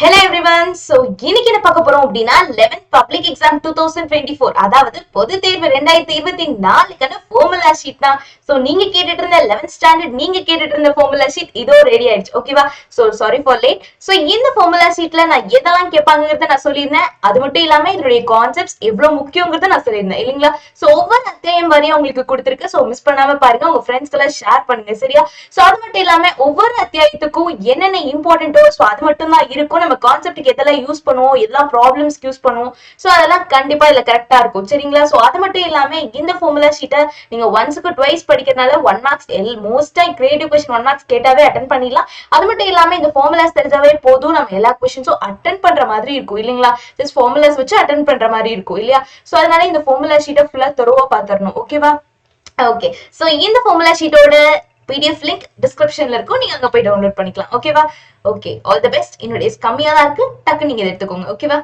Hello everyone so இன்னைக்கு என்ன பார்க்க போறோம் அப்படின்னா 11th public exam two thousand twenty four அதாவது பொது தேர்வு ரெண்டாயிரத்தி இருபத்தி நாலுக்கான ஃபார்முலா ஷீட் தான். சோ நீங்க கேட்டுட்டு இருந்த 11th ஸ்டாண்டர்ட் நீங்க கேட்டுட்டு இருந்த ஃபார்முலா ஷீட் இதோ ரெடி ஆயிடுச்சு. ஓகேவா so sorry for late so இந்த ஃபார்முலா ஷீட்ல நான் எதெல்லாம் கேட்பாங்கிறத நான் சொல்லியிருந்தேன். அது மட்டும் இல்லாம இதனுடைய கான்செப்ட்ஸ் எவ்வளவு முக்கியங்கிறத நான் சொல்லியிருந்தேன். இல்லைங்களா? சோ ஒவ்வொரு அத்தியாயம் வரையும் உங்களுக்கு கொடுத்துருக்கு. சோ மிஸ் பண்ணாம பாருங்க. உங்க ஃப்ரெண்ட்ஸ் எல்லாம் ஷேர் பண்ணுங்க சரியா? சோ அது மட்டும் இல்லாம ஒவ்வொரு அத்தியாயத்துக்கும் என்னென்ன இம்பார்ட்டன்ட்டோ சோ அது மட்டும் தான் இருக்கும். நம்ம கான்செப்ட்டுக்கு எதெல்லாம் யூஸ் பண்ணுவோம் எதெல்லாம் ப்ராப்ளம்ஸ்க்கு யூஸ் பண்ணுவோம் ஸோ அதெல்லாம் கண்டிப்பா இதுல கரெக்டா இருக்கும். சரிங்களா? ஸோ அது மட்டும் இல்லாம இந்த ஃபார்முலா ஷீட்டை நீங்க ஒன்ஸுக்கு ட்வைஸ் படிக்கிறதுனால ஒன் மார்க்ஸ் எல் மோஸ்டா கிரியேட்டிவ் கொஸ்டின் ஒன் மார்க்ஸ் கேட்டாவே அட்டன் பண்ணிடலாம். அது மட்டும் இல்லாம இந்த ஃபார்முலாஸ் தெரிஞ்சாவே போதும். நம்ம எல்லா கொஸ்டின்ஸும் அட்டன் பண்ற மாதிரி இருக்கும் இல்லைங்களா? ஜஸ்ட் ஃபார்முலாஸ் வச்சு அட்டன் பண்ற மாதிரி இருக்கும் இல்லையா? சோ அதனால இந்த ஃபார்முலா ஷீட்டை ஃபுல்லா தருவா பாத்துறணும் ஓகேவா ஓகே ஸோ இந்த ஃபார்முலா ஷீட்டோட பிடிஎஃப் லிங்க் டிஸ்கிரிப்ஷன்ல இருக்கும். நீங்க அங்க போய் டவுன்லோட் பண்ணிக்கலாம். ஓகேவா ஓகே ஆல் த பெஸ்ட் என்னோட கம்மியா தான் இருக்கு. டக்கு நீங்க எடுத்துக்கோங்க. ஓகேவா